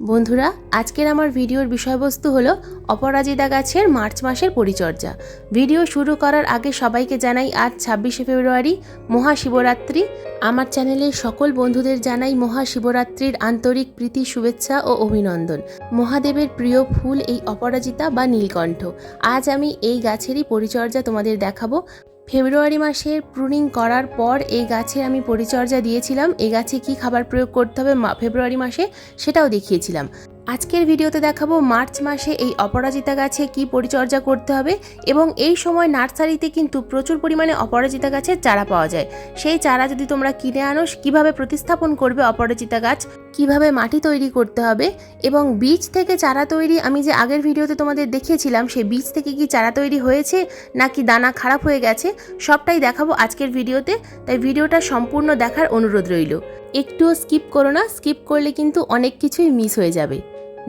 বন্ধুরা, আজকের আমার ভিডিওর বিষয়বস্তু হলো অপরাজিতা গাছের মার্চ মাসের পরিচর্যা। ভিডিও শুরু করার আগে সবাইকে জানাই আজ ছাব্বিশে ফেব্রুয়ারি, মহাশিবরাত্রি। আমার চ্যানেলের সকল বন্ধুদের জানাই মহাশিবরাত্রির আন্তরিক প্রীতি, শুভেচ্ছা ও অভিনন্দন। মহাদেবের প্রিয় ফুল এই অপরাজিতা বা নীলকণ্ঠ। আজ আমি এই গাছেরই পরিচর্যা তোমাদের দেখাবো। ফেব্রুয়ারি মাসে প্রুনিং করার পর এই গাছে আমি পরিচর্যা দিয়েছিলাম। এই গাছে কি খাবার প্রয়োগ করতে হবে ফেব্রুয়ারি মাসে সেটাও দেখিয়েছিলাম। আজকের ভিডিওতে দেখাবো মার্চ মাসে এই অপরাজিতা গাছে কি পরিচর্যা করতে হবে এবং এই সময় নার্সারিতে কিন্তু প্রচুর পরিমাণে অপরাজিতা গাছের চারা পাওয়া যায়। সেই চারা যদি তোমরা কিনে আনো, কীভাবে প্রতিস্থাপন করবে অপরাজিতা গাছ? কীভাবে মাটি তৈরি করতে হবে? এবং বীজ থেকে চারা তৈরি, আমি যে আগের ভিডিওতে তোমাদের দেখিয়েছিলাম, সেই বীজ থেকে কি চারা তৈরি হয়েছে নাকি দানা খারাপ হয়ে গেছে, সবটাই দেখাবো আজকের ভিডিওতে। তাই ভিডিওটা সম্পূর্ণ দেখার অনুরোধ রইল। একটুও স্কিপ করো না, স্কিপ করলে কিন্তু অনেক কিছুই মিস হয়ে যাবে।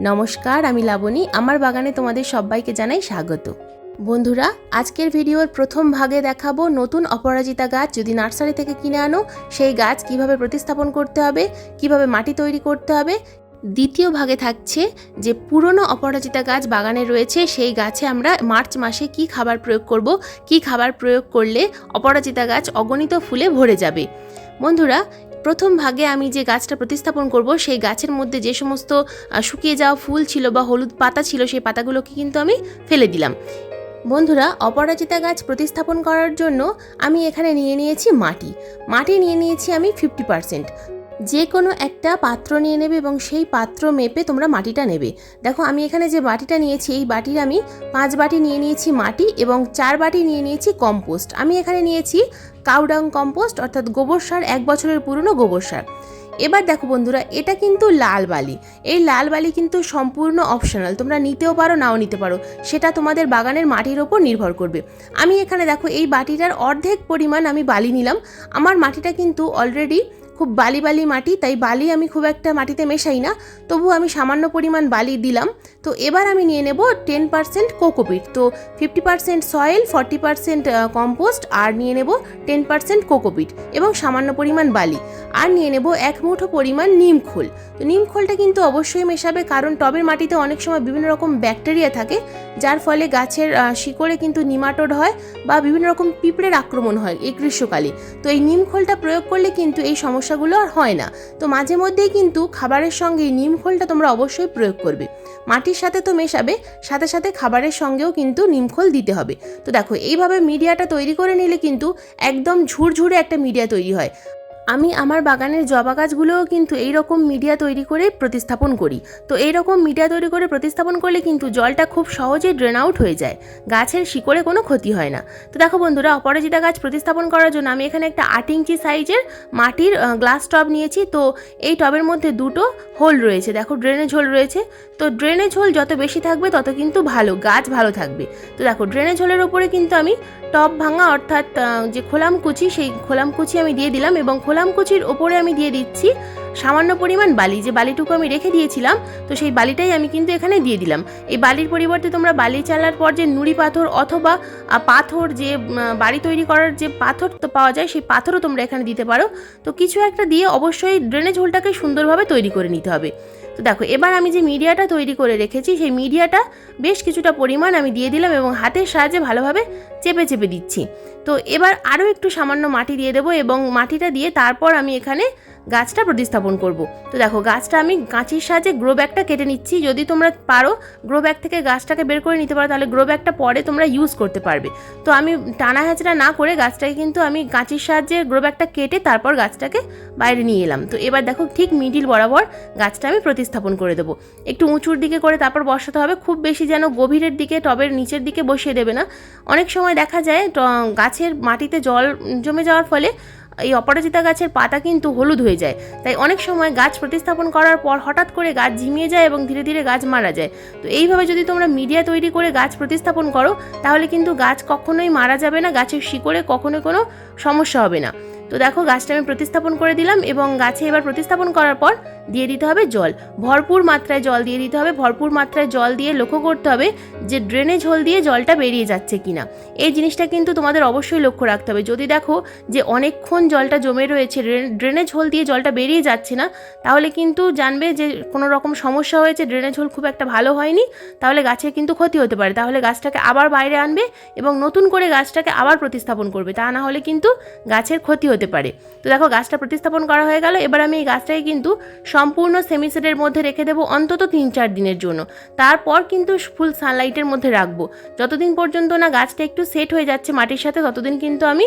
নমস্কার, আমি লাবণী। আমার বাগানে তোমাদের সবাইকে জানাই স্বাগত। বন্ধুরা, আজকের ভিডিওর প্রথম ভাগে দেখাবো নতুন অপরাজিতা গাছ যদি নার্সারি থেকে কিনে আনো, সেই গাছ কীভাবে প্রতিস্থাপন করতে হবে, কীভাবে মাটি তৈরি করতে হবে। দ্বিতীয় ভাগে থাকছে যে পুরনো অপরাজিতা গাছ বাগানে রয়েছে, সেই গাছে আমরা মার্চ মাসে কি খাবার প্রয়োগ করব, কি খাবার প্রয়োগ করলে অপরাজিতা গাছ অগণিত ফুলে ভরে যাবে। বন্ধুরা প্রথম ভাগে আমি যে গাছটা প্রতিস্থাপন করব, সেই গাছের মধ্যে যে সমস্ত শুকিয়ে যাওয়া ফুল ছিল বা হলুদ পাতা ছিল, সেই পাতাগুলোকে কিন্তু আমি ফেলে দিলাম। বন্ধুরা, অপরাজিতা গাছ প্রতিস্থাপন করার জন্য আমি এখানে নিয়ে নিয়েছি মাটি। মাটি নিয়ে নিয়েছি আমি ফিফটি পারসেন্ট যে কোনো একটা পাত্র নিয়ে নেবে এবং সেই পাত্র মেপে তোমরা মাটিটা নেবে। দেখো, আমি এখানে যে বাটিটা নিয়েছি, এই বাটির আমি পাঁচ বাটি নিয়ে নিয়েছি মাটি এবং চার বাটি নিয়ে নিয়েছি কম্পোস্ট। আমি এখানে নিয়েছি কাউডাং কম্পোস্ট, অর্থাৎ গোবর সার, এক বছরের পুরনো গোবর সার। এবার দেখো বন্ধুরা, এটা কিন্তু লাল বালি। এই লাল বালি কিন্তু সম্পূর্ণ অপশনাল, তোমরা নিতেও পারো, নাও নিতে পারো। সেটা তোমাদের বাগানের মাটির ওপর নির্ভর করবে। আমি এখানে দেখো, এই বাটিটার অর্ধেক পরিমাণ আমি বালি নিলাম। আমার মাটিটা কিন্তু অলরেডি খুব বালি বালি মাটি, তাই বালি আমি খুব একটা মাটিতে মেশাই না। তবু আমি সামান্য পরিমাণ বালি দিলাম। তো এবার আমি নিয়ে নেব টেন পার্সেন্ট কোকোপিট। তো fifty percent soil forty percent compost আর নিয়ে নেব টেন পার্সেন্ট কোকোপিট এবং সামান্য পরিমাণ বালি। আর নিয়ে নেব এক মুঠো পরিমাণ নিম খোল। তো নিম খোলটা কিন্তু অবশ্যই মেশাবে, কারণ টবের মাটিতে অনেক সময় বিভিন্ন রকম ব্যাকটেরিয়া থাকে, যার ফলে গাছের শিকড়ে কিন্তু নিমাটোড হয় বা বিভিন্ন রকম পিঁপড়ের আক্রমণ হয় এই গ্রীষ্মকালে। তো এই নিম খোলটা প্রয়োগ করলে কিন্তু এই সমস্যাগুলো আর হয় না। তো মাঝে মধ্যেই কিন্তু খাবারের সঙ্গে নিম খোলটা তোমরা অবশ্যই প্রয়োগ করবে। মাটির সাথে তো মেশাবে, সাথে সাথে খাবারের সঙ্গেও কিন্তু নিমখোল দিতে হবে। তো দেখো, এইভাবে মিডিয়াটা তৈরি করে নিলে কিন্তু একদম ঝুরঝুরে একটা মিডিয়া তৈরি হয়। আমি আমার বাগানের জবা গাছগুলোও কিন্তু এই রকম মিডিয়া তৈরি করে প্রতিস্থাপন করি। তো এই রকম মিডিয়া তৈরি করে প্রতিস্থাপন করলে কিন্তু জলটা খুব সহজে ড্রেন আউট হয়ে যায়। গাছের শিকড়ে কোনো ক্ষতি হয় না। তো দেখো বন্ধুরা, অপরাজিতা গাছ প্রতিস্থাপন করার জন্য আমি এখানে একটা আট ইঞ্চি সাইজের মাটির গ্লাস টব নিয়েছি। তো এই টবের মধ্যে দুটো হোল রয়েছে। দেখো ড্রেনেজ হোল রয়েছে। তো ড্রেনেজ হোল যত বেশি থাকবে তত কিন্তু ভালো, গাছ ভালো থাকবে। তো দেখো ড্রেনেজ হোলের ওপরে কিন্তু আমি টব ভাঙা অর্থাৎ যে খোলামকুচি সেই খোলাম কুচি আমি দিয়ে দিলাম এবং খোলামকুচির ওপরে আমি দিয়ে দিচ্ছি সামান্য পরিমাণ বালি, যে বালিটুকু আমি রেখে দিয়েছিলাম, তো সেই বালিটাই আমি কিন্তু এখানে দিয়ে দিলাম। এই বালির পরিবর্তে তোমরা বালি চালার পর যে নুড়ি পাথর অথবা পাথর যে বাড়ি তৈরি করার যে পাথর তো পাওয়া যায়, সেই পাথরও তোমরা এখানে দিতে পারো। তো কিছু একটা দিয়ে অবশ্যই ড্রেনেজ হোলটাকে সুন্দরভাবে তৈরি করে নিতে হবে। তো দেখো, এবার আমি যে মিডিয়াটা তৈরি করে রেখেছি, সেই মিডিয়াটা বেশ কিছুটা পরিমাণ আমি দিয়ে দিলাম এবং হাতের সাহায্যে ভালোভাবে চেপে চেপে দিচ্ছি। তো এবার আরও একটু সামান্য মাটি দিয়ে দেবো এবং মাটিটা দিয়ে তারপর আমি এখানে গাছটা প্রতিস্থাপন করব। তো দেখো, গাছটা আমি কাঁচির সাহায্যে গ্রো ব্যাগটা কেটে নিচ্ছি। যদি তোমরা পারো গ্রো ব্যাগ থেকে গাছটাকে বের করে নিতে পারো, তাহলে গ্রো ব্যাগটা পরে তোমরা ইউজ করতে পারবে। তো আমি টানা হ্যাচড়া না করে গাছটাকে কিন্তু আমি কাঁচির সাহায্যে গ্রো ব্যাগটা কেটে তারপর গাছটাকে বাইরে নিয়ে এলাম। তো এবার দেখো ঠিক মিডিল বরাবর গাছটা আমি প্রতিস্থাপন করে দেবো। একটু উঁচুর দিকে করে তারপর বসাতে হবে। খুব বেশি যেন গভীরের দিকে, টবের নিচের দিকে বসিয়ে দেবে না। অনেক সময় দেখা যায় গাছের মাটিতে জল জমে যাওয়ার ফলে এই অপরাজিতা গাছের পাতা কিন্তু হলুদ হয়ে যায়। তাই অনেক সময় গাছ প্রতিস্থাপন করার পর হঠাৎ করে গাছ ঝিমিয়ে যায় এবং ধীরে ধীরে গাছ মারা যায়। তো এইভাবে যদি তোমরা মিডিয়া তৈরি করে গাছ প্রতিস্থাপন করো, তাহলে কিন্তু গাছ কখনোই মারা যাবে না, গাছের শিকড়ে কখনো কোনো সমস্যা হবে না। তো দেখো, গাছটা আমি প্রতিস্থাপন করে দিলাম এবং গাছে এবার প্রতিস্থাপন করার পর দিয়ে দিতে হবে জল। ভরপুর মাত্রায় জল দিয়ে দিতে হবে। ভরপুর মাত্রায় জল দিয়ে লক্ষ্য করতে হবে যে ড্রেনেজ হোল দিয়ে জলটা বেরিয়ে যাচ্ছে কিনা। এই জিনিসটা কিন্তু তোমাদের অবশ্যই লক্ষ্য রাখতে হবে। যদি দেখো যে অনেকক্ষণ জলটা জমে রয়েছে ড্রেন- ড্রেনেজ হোল দিয়ে জলটা বেরিয়ে যাচ্ছে না, তাহলে কিন্তু জানবে যে কোনো রকম সমস্যা হয়েছে ড্রেনেজ হোল খুব একটা ভালো হয়নি, তাহলে গাছের কিন্তু ক্ষতি হতে পারে। তাহলে গাছটাকে আবার বাইরে আনবে এবং নতুন করে গাছটাকে আবার প্রতিস্থাপন করবে। তা না হলে কিন্তু গাছের ক্ষতি হতে পারে। তো দেখো, গাছটা প্রতিস্থাপন করা হয়ে গেল। এবার আমি এই গাছটাকে কিন্তু সম্পূর্ণ সেমিসেটের মধ্যে রেখে দেবো অন্তত তিন চার দিনের জন্য। তারপর কিন্তু ফুল সানলাইটের মধ্যে রাখব। যতদিন পর্যন্ত না গাছটা একটু সেট হয়ে যাচ্ছে মাটির সাথে, ততদিন কিন্তু আমি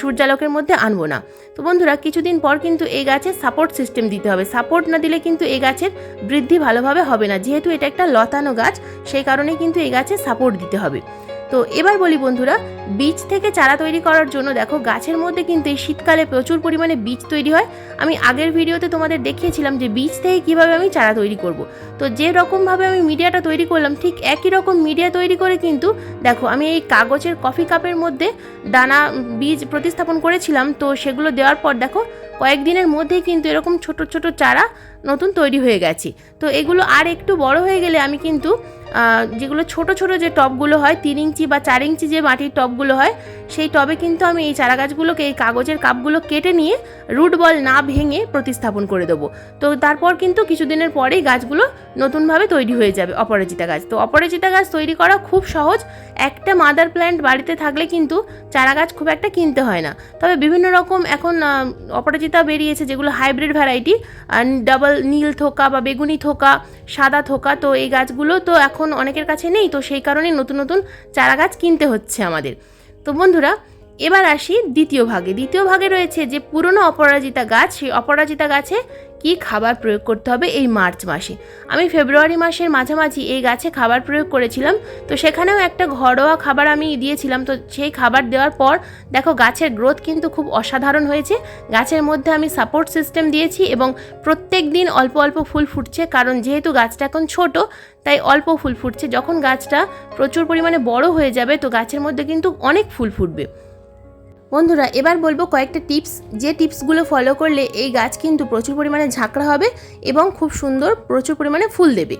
সূর্যালোকের মধ্যে আনব না। তো বন্ধুরা, কিছুদিন পর কিন্তু এই গাছের সাপোর্ট সিস্টেম দিতে হবে। সাপোর্ট না দিলে কিন্তু এই গাছের বৃদ্ধি ভালোভাবে হবে না। যেহেতু এটা একটা লতানো গাছ, সেই কারণে কিন্তু এই গাছে সাপোর্ট দিতে হবে। তো এবার বলি বন্ধুরা, বীজ থেকে চারা তৈরি করার জন্য দেখো গাছের মধ্যে কিন্তু এই শীতকালে প্রচুর পরিমাণে বীজ তৈরি হয়। আমি আগের ভিডিওতে তোমাদের দেখিয়েছিলাম যে বীজ থেকে কীভাবে আমি চারা তৈরি করব। তো যে রকমভাবে আমি মিডিয়াটা তৈরি করলাম, ঠিক একই রকম মিডিয়া তৈরি করে কিন্তু দেখো আমি এই কাগজের কফি কাপের মধ্যে দানা, বীজ প্রতিস্থাপন করেছিলাম। তো সেগুলো দেওয়ার পর দেখো কয়েকদিনের মধ্যেই কিন্তু এরকম ছোট ছোট চারা নতুন তৈরি হয়ে গেছে। তো এগুলো আর একটু বড় হয়ে গেলে আমি কিন্তু যেগুলো ছোট ছোট যে টবগুলো হয়, তিন ইঞ্চি বা চার ইঞ্চি যে মাটির টবগুলো হয়, সেই টবে কিন্তু আমি এই চারা গাছগুলোকে এই কাগজের কাপগুলো কেটে নিয়ে রুট বল না ভেঙে প্রতিস্থাপন করে দেবো। তো তারপর কিন্তু কিছুদিনের পরেই গাছগুলো নতুনভাবে তৈরি হয়ে যাবে, অপরাজিতা গাছ। তো অপরাজিতা গাছ তৈরি করা খুব সহজ। একটা মাদার প্ল্যান্ট বাড়িতে থাকলে কিন্তু চারা গাছ খুব একটা কিনতে হয় না। তবে বিভিন্ন রকম এখন অপরাজিতা বেরিয়েছে, যেগুলো হাইব্রিড ভ্যারাইটি ডাবল নীল থোকা বা বেগুনি থোকা, সাদা থোকা। তো এই গাছগুলো তো এখন অনেকের কাছে নেই, তো সেই কারণে নতুন নতুন চারা গাছ কিনতে হচ্ছে আমাদের। তো বন্ধুরা, এবার আসি দ্বিতীয় ভাগে। দ্বিতীয় ভাগে রয়েছে যে পুরনো অপরাজিতা গাছ, সেই অপরাজিতা গাছে কি খাবার প্রয়োগ করতে হবে এই মার্চ মাসে? আমি ফেব্রুয়ারি মাসের মাঝামাঝি এই গাছে খাবার প্রয়োগ করেছিলাম, তো সেখানেও একটা ঘরোয়া খাবার আমি দিয়েছিলাম, তো সেই খাবার দেওয়ার পর দেখো গাছের গ্রোথ কিন্তু খুব অসাধারণ হয়েছে। গাছের মধ্যে আমি সাপোর্ট সিস্টেম দিয়েছি এবং প্রত্যেক দিন অল্প অল্প ফুল ফুটছে, কারণ যেহেতু গাছটা এখন ছোট, তাই অল্প ফুল ফুটছে। যখন গাছটা প্রচুর পরিমাণে বড় হয়ে যাবে, তো গাছের মধ্যে কিন্তু অনেক ফুল ফুটবে। বন্ধুরা, এবার বলব কয়েকটা টিপস। যে টিপসগুলো ফলো করলে এই গাছ কিন্তু প্রচুর পরিমাণে ঝাঁকড়া হবে এবং খুব সুন্দর প্রচুর পরিমাণে ফুল দেবে।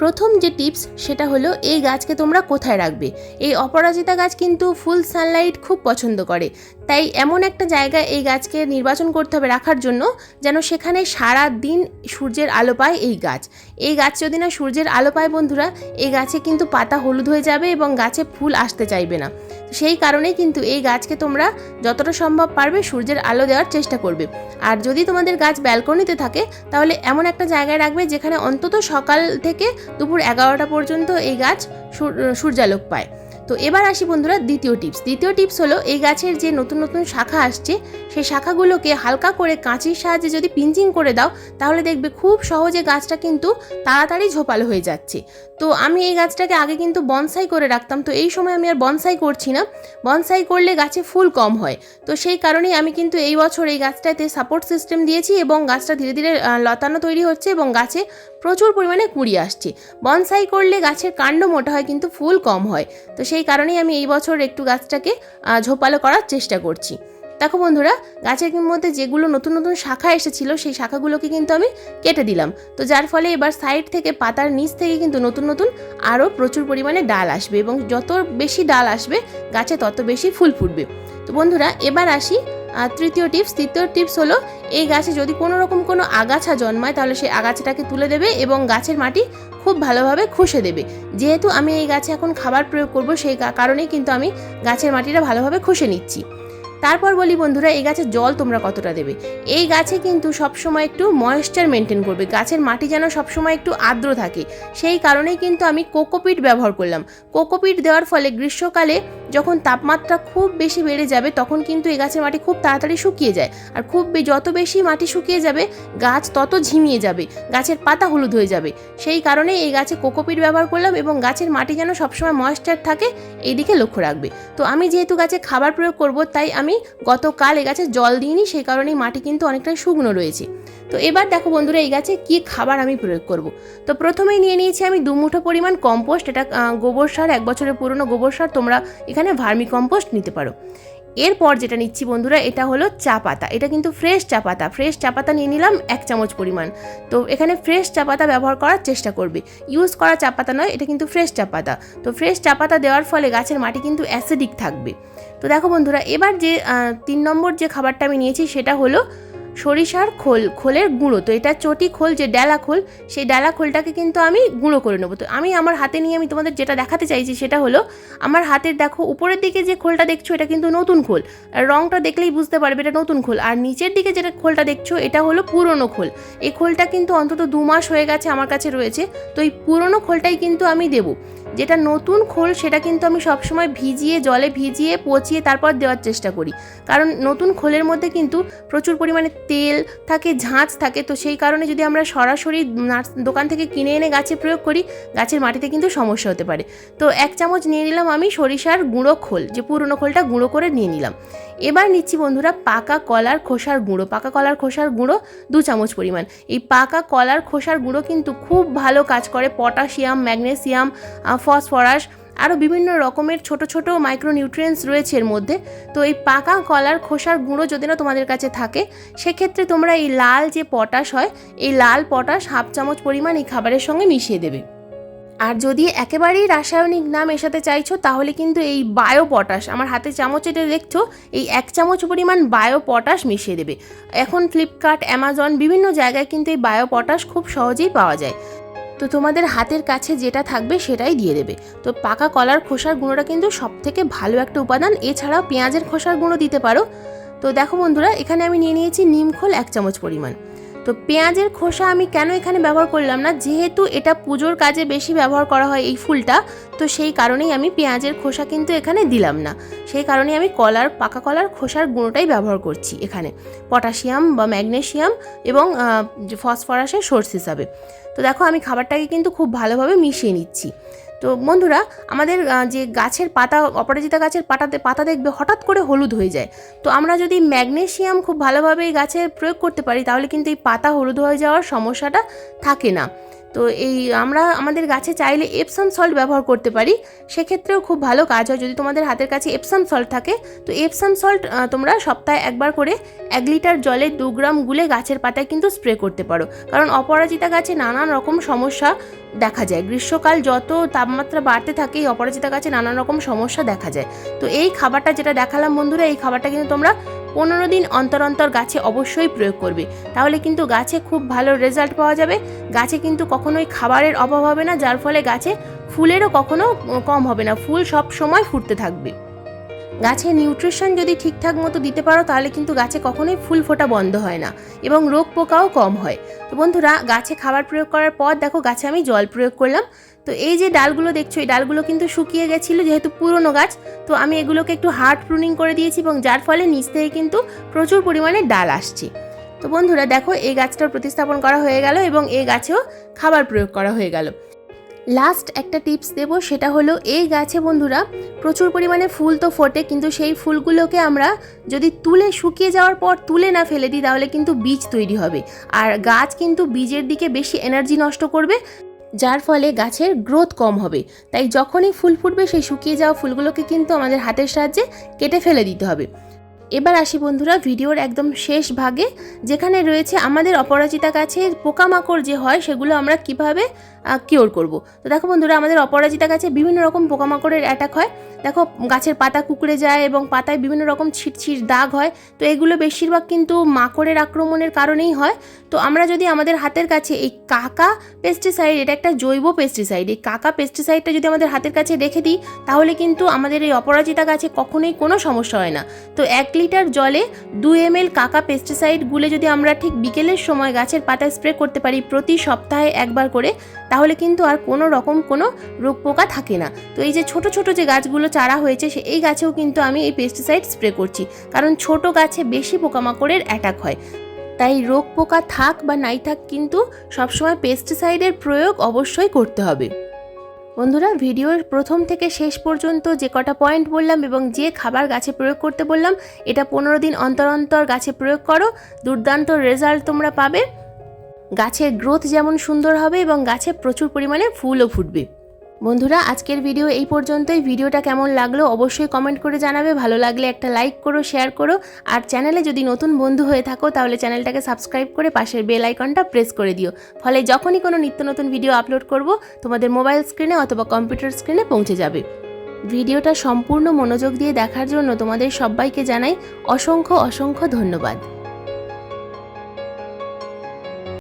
প্রথম যে টিপস, সেটা হলো এই গাছকে তোমরা কোথায় রাখবে? এই অপরাজিতা গাছ কিন্তু ফুল সানলাইট খুব পছন্দ করে। তাই এমন একটা জায়গায় এই গাছকে নির্বাচন করতে হবে রাখার জন্য, যেন সেখানে সারা দিন সূর্যের আলো পায় এই গাছ। এই গাছ যদি না সূর্যের আলো পায় বন্ধুরা, এই গাছে কিন্তু পাতা হলুদ হয়ে যাবে এবং গাছে ফুল আসতে চাইবে না। সেই কারণেই কিন্তু এই গাছকে তোমরা যতটা সম্ভব পারবে সূর্যের আলো দেওয়ার চেষ্টা করবে। আর যদি তোমাদের গাছ ব্যালকনিতে থাকে, তাহলে এমন একটা জায়গায় রাখবে যেখানে অন্তত সকাল থেকে দুপুর এগারোটা পর্যন্ত এই গাছ সূর্যালোক পায়। তো এবার আসি বন্ধুরা দ্বিতীয় টিপস। দ্বিতীয় টিপস হলো এই গাছের যে নতুন নতুন শাখা আসছে, সেই শাখাগুলোকে হালকা করে কাঁচির সাহায্যে যদি পিঞ্চিং করে দাও, তাহলে দেখবে খুব সহজে গাছটা কিন্তু তাড়াতাড়ি ঝোপালো হয়ে যাচ্ছে। তো আমি এই গাছটাকে আগে কিন্তু বনসাই করে রাখতাম, তো এই সময় আমি আর বনসাই করছি না। বনসাই করলে গাছে ফুল কম হয়। তো সেই কারণেই আমি কিন্তু এই বছর এই গাছটাতে সাপোর্ট সিস্টেম দিয়েছি এবং গাছটা ধীরে ধীরে লতানো তৈরি হচ্ছে এবং গাছে প্রচুর পরিমাণে কুড়ি আসছে। বনসাই করলে গাছের কাণ্ড মোটা হয়, কিন্তু ফুল কম হয়। তো সেই কারণেই আমি এই বছর একটু গাছটাকে ঝোপালো করার চেষ্টা করছি। দেখো বন্ধুরা, গাছের মধ্যে যেগুলো নতুন নতুন শাখা এসেছিল, সেই শাখাগুলোকে কিন্তু আমি কেটে দিলাম। তো যার ফলে এবার সাইড থেকে পাতার নিচ থেকে কিন্তু নতুন নতুন আরও প্রচুর পরিমাণে ডাল আসবে এবং যত বেশি ডাল আসবে, গাছে তত বেশি ফুল ফুটবে। তো বন্ধুরা, এবার আসি তৃতীয় টিপস। তৃতীয় টিপস হলো, এই গাছে যদি কোনো রকম কোনো আগাছা জন্মায়, তাহলে সেই আগাছাটাকে তুলে দেবে এবং গাছের মাটি খুব ভালোভাবে খুশে দেবে। যেহেতু আমি এই গাছে এখন খাবার প্রয়োগ করব, সেই কারণে কিন্তু আমি গাছের মাটিটা ভালোভাবে খুশে নিচ্ছি। তারপর বলি বন্ধুরা, এই গাছে জল তোমরা কতটা দেবে? এই গাছে কিন্তু সবসময় একটু ময়েশ্চার মেনটেন করবে। গাছের মাটি যেন সবসময় একটু আর্দ্র থাকে। সেই কারণেই কিন্তু আমি কোকোপিট ব্যবহার করলাম। কোকোপিট দেওয়ার ফলে গ্রীষ্মকালে যখন তাপমাত্রা খুব বেশি বেড়ে যাবে, তখন কিন্তু এই গাছের মাটি খুব তাড়াতাড়ি শুকিয়ে যায়। আর খুব যত বেশি মাটি শুকিয়ে যাবে, গাছ তত ঝিমিয়ে যাবে, গাছের পাতা হলুদ হয়ে যাবে। সেই কারণে এই গাছে কোকোপিট ব্যবহার করলাম এবং গাছের মাটি যেন সবসময় ময়েশ্চার থাকে এই দিকে লক্ষ্য রাখবে। তো আমি যেহেতু গাছে খাবার প্রয়োগ করব, তাই আমি গতকাল এই গাছে জল দিইনি, সেই কারণেই মাটি কিন্তু অনেকটাই শুকনো রয়েছে। তো এবার দেখো বন্ধুরা এই গাছে কী খাবার আমি প্রয়োগ করব। তো প্রথমেই নিয়ে নিয়েছি আমি দু মুঠো পরিমাণ কম্পোস্ট, এটা গোবর সার, এক বছরের পুরনো গোবর সার তোমরা এখানে ভার্মি কম্পোস্ট নিতে পারো। এরপর যেটা নিচ্ছি বন্ধুরা, এটা হলো চা পাতা। এটা কিন্তু ফ্রেশ চা পাতা। ফ্রেশ চা পাতা নিয়ে নিলাম এক চামচ পরিমাণ। তো এখানে ফ্রেশ চা পাতা ব্যবহার করার চেষ্টা করবে। ইউজ করা চা পাতা নয়, এটা কিন্তু ফ্রেশ চা পাতা। তো ফ্রেশ চা পাতা দেওয়ার ফলে গাছের মাটি কিন্তু অ্যাসিডিক থাকবে। তো দেখো বন্ধুরা, এবার যে তিন নম্বর যে খাবারটা আমি নিয়েছি সেটা হলো সরিষার খোল, খোলের গুঁড়ো। তো এটা চটি খোল, যে ডালা খোল, সেই ডালা খোলটাকে কিন্তু আমি গুঁড়ো করে নেব। তো আমি আমার হাতে নিয়ে আমি তোমাদের যেটা দেখাতে চাইছি সেটা হলো, আমার হাতের দেখো উপরের দিকে যে খোলটা দেখছ, এটা কিন্তু নতুন খোল। আর রংটা দেখলেই বুঝতে পারবে এটা নতুন খোল। আর নিচের দিকে যেটা খোলটা দেখছ, এটা হলো পুরনো খোল। এই খোলটা কিন্তু অন্তত দু মাস হয়ে গেছে আমার কাছে রয়েছে। তো এই পুরনো খোলটাই কিন্তু আমি দেবো। যেটা নতুন খোল সেটা কিন্তু আমি সবসময় ভিজিয়ে, জলে ভিজিয়ে, পচিয়ে তারপর দেওয়ার চেষ্টা করি। কারণ নতুন খোলের মধ্যে কিন্তু প্রচুর পরিমাণে তেল থাকে ঝাঁঝ থাকে। তো সেই কারণে যদি আমরা সরাসরি দোকান থেকে কিনে এনে গাছে প্রয়োগ করি, গাছের মাটিতে কিন্তু সমস্যা হতে পারে। তো এক চামচ নিয়ে নিলাম আমি সরিষার গুঁড়ো খোল, যে পুরনো খোলটা গুঁড়ো করে নিয়ে নিলাম। এবার নিচ্ছি বন্ধুরা পাকা কলার খোসার গুঁড়ো। পাকা কলার খোসার গুঁড়ো দু চামচ পরিমাণ। এই পাকা কলার খোসার গুঁড়ো কিন্তু খুব ভালো কাজ করে। পটাশিয়াম, ম্যাগনেসিয়াম ফসফরাস আরও বিভিন্ন রকমের ছোট ছোট মাইক্রোনিউট্রিয়েন্টস রয়েছে এর মধ্যে। তো এই পাকা কলার খোসার গুঁড়ো যদি না তোমাদের কাছে থাকে, সেক্ষেত্রে তোমরা এই লাল যে পটাশ হয়, এই লাল পটাশ হাফ চামচ পরিমাণ এই খাবারের সঙ্গে মিশিয়ে দেবে। আর যদি একেবারেই রাসায়নিক না মেশাতে চাইছো, তাহলে কিন্তু এই বায়ো পটাশ আমার হাতে চামচ এটা দেখছ, এই এক চামচ পরিমাণ বায়ো পটাশ মিশিয়ে দেবে। এখন ফ্লিপকার্ট অ্যামাজন বিভিন্ন জায়গায় কিন্তু এই বায়ো পটাশ খুব সহজেই পাওয়া যায়। তো তোমাদের হাতের কাছে যেটা থাকবে সেটাই দিয়ে দেবে। তো পাকা কলার খোসার গুঁড়োটা কিন্তু সব থেকে ভালো একটা উপাদান। এছাড়াও পেঁয়াজের খোসার গুঁড়ো দিতে পারো। তো দেখো বন্ধুরা, এখানে আমি নিয়ে নিয়েছি নিমখোল এক চামচ পরিমাণ। তো পেঁয়াজের খোসা আমি কেন এখানে ব্যবহার করলাম না? যেহেতু এটা পুজোর কাজে বেশি ব্যবহার করা হয় এই ফুলটা, তো সেই কারণেই আমি পেঁয়াজের খোসা কিন্তু এখানে দিলাম না। সেই কারণে আমি কলার, পাকা কলার খোসার গুঁড়োটাই ব্যবহার করছি এখানে। পটাশিয়াম বা ম্যাগনেসিয়াম এবং ফসফরাসের সোর্স হিসাবে। তো দেখো আমি খাবারটাকে কিন্তু খুব ভালোভাবে মিশিয়ে নিচ্ছি। তো বন্ধুরা, আমাদের যে গাছের পাতা, অপরাজিতা গাছের পাতাতে, পাতা দেখবে হঠাৎ করে হলুদ হয়ে যায়। তো আমরা যদি ম্যাগনেশিয়াম খুব ভালোভাবে এই গাছে প্রয়োগ করতে পারি, তাহলে কিন্তু এই পাতা হলুদ হয়ে যাওয়ার সমস্যাটা থাকে না। তো এই আমরা আমাদের গাছে চাইলে এপসম সল্ট ব্যবহার করতে পারি। সেক্ষেত্রেও খুব ভালো কাজ হয় যদি তোমাদের হাতের কাছে এপসম সল্ট থাকে। তো এপসম সল্ট তোমরা সপ্তাহে একবার করে এক লিটার জলে দু গ্রাম গুলে গাছের পাতায় কিন্তু স্প্রে করতে পারো। কারণ অপরাজিতা গাছে নানান রকম সমস্যা দেখা যায়। গ্রীষ্মকাল যত তাপমাত্রা বাড়তে থাকে, এই অপরাজিতা গাছে নানান রকম সমস্যা দেখা যায়। তো এই খাবারটা যেটা দেখালাম বন্ধুরা, এই খাবারটা কিন্তু তোমরা পনেরো দিন অন্তর অন্তর গাছে অবশ্যই প্রয়োগ করবে। তাহলে কিন্তু গাছে খুব ভালো রেজাল্ট পাওয়া যাবে। গাছে কিন্তু কখনোই খাবারের অভাব হবে না, যার ফলে গাছে ফুলেরও কখনো কম হবে না। ফুল সব সময় ফুটতে থাকবে। গাছে নিউট্রিশন যদি ঠিকঠাক মতো দিতে পারো, তাহলে কিন্তু গাছে কখনোই ফুল ফোটা বন্ধ হয় না এবং রোগ পোকাও কম হয়। তো বন্ধুরা, গাছে খাবার প্রয়োগ করার পর দেখো, গাছে আমি জল প্রয়োগ করলাম। তো এই যে ডালগুলো দেখছ, এই ডালগুলো কিন্তু শুকিয়ে গেছিল যেহেতু পুরনো গাছ, তো আমি এগুলোকে একটু হার্ড প্রুনিং করে দিয়েছি এবং যার ফলে নিচ থেকে কিন্তু প্রচুর পরিমাণে ডাল আসছে। তো বন্ধুরা, দেখো এই গাছটার প্রতিস্থাপন করা হয়ে গেল এবং এই গাছেও খাবার প্রয়োগ করা হয়ে গেল। লাস্ট একটা টিপস দেব, সেটা হলো এই গাছে বন্ধুরা, প্রচুর পরিমাণে ফুল তো ফোটে, কিন্তু সেই ফুলগুলোকে আমরা যদি তুলে শুকিয়ে যাওয়ার পর তুলে না ফেলে দিই, তাহলে কিন্তু বীজ তৈরি হবে। আর গাছ কিন্তু বীজের দিকে বেশি এনার্জি নষ্ট করবে যার ফলে গাছের গ্রোথ কম হবে। তাই যখনই ফুল ফুটবে, সেই শুকিয়ে যাওয়া ফুলগুলোকে কিন্তু আমাদের হাতের সাহায্যে কেটে ফেলে দিতে হবে। এবার আসি বন্ধুরা ভিডিওর একদম শেষ ভাগে, যেখানে রয়েছে আমাদের অপরাজিতা গাছের পোকামাকড় যে হয়, সেগুলো আমরা কীভাবে কিওর করব। তো দেখো বন্ধুরা, আমাদের অপরাজিতা গাছে বিভিন্ন রকম পোকামাকড়ের অ্যাটাক হয়। দেখো, গাছের পাতা কুকড়ে যায় এবং পাতায় বিভিন্ন রকম ছিটছিট দাগ হয়। তো এগুলো বেশিরভাগ কিন্তু মাকড়ের আক্রমণের কারণেই হয়। তো আমরা যদি আমাদের হাতের কাছে এই কাকা পেস্টিসাইড এটা একটা জৈব পেস্টিসাইড এই কাকা পেস্টিসাইডটা যদি আমাদের হাতের কাছে রেখে দিই, তাহলে কিন্তু আমাদের এই অপরাজিতা গাছে কখনোই কোনো সমস্যা হয় না। তো এক লিটার জলে দু এম এল কাকা পেস্টিসাইড গুলে যদি আমরা ঠিক বিকেলের সময় গাছের পাতায় স্প্রে করতে পারি, প্রতি সপ্তাহে একবার করে তাহলে কিন্তু আর কোনো রকম কোনো রোগ পোকা থাকে না। তো এই যে ছোট ছোট যে গাছগুলো চারা হয়েছে, সে এই গাছেও কিন্তু আমি এই পেস্টিসাইড স্প্রে করছি। কারণ ছোট গাছে বেশি পোকামাকড়ের অ্যাটাক হয়। তাই রোগ পোকা থাক বা নাই থাক কিন্তু সবসময় পেস্টিসাইডের প্রয়োগ অবশ্যই করতে হবে। বন্ধুরা, ভিডিওর প্রথম থেকে শেষ পর্যন্ত যে কটা পয়েন্ট বললাম এবং যে খাবার গাছে প্রয়োগ করতে বললাম, এটা পনেরো দিন অন্তর অন্তর গাছে প্রয়োগ করো। দুর্দান্ত রেজাল্ট তোমরা পাবে। গাছের গ্রোথ যেমন সুন্দর হবে এবং গাছে প্রচুর পরিমাণে ফুলও ফুটবে। বন্ধুরা, আজকের ভিডিও এই পর্যন্তই। ভিডিওটা কেমন লাগল অবশ্যই কমেন্ট করে জানাবে। ভালো লাগলে একটা লাইক করো, শেয়ার করো। আর চ্যানেলে যদি নতুন বন্ধু হয়ে থাকো, তাহলে চ্যানেলটাকে সাবস্ক্রাইব করে পাশের বেল আইকনটা প্রেস করে দিও। ফলে যখনই কোনো নিত্য নতুন ভিডিও আপলোড করব, তোমাদের মোবাইল স্ক্রিনে অথবা কম্পিউটার স্ক্রিনে পৌঁছে যাবে। ভিডিওটা সম্পূর্ণ মনোযোগ দিয়ে দেখার জন্য তোমাদের সবাইকে জানাই অসংখ্য অসংখ্য ধন্যবাদ।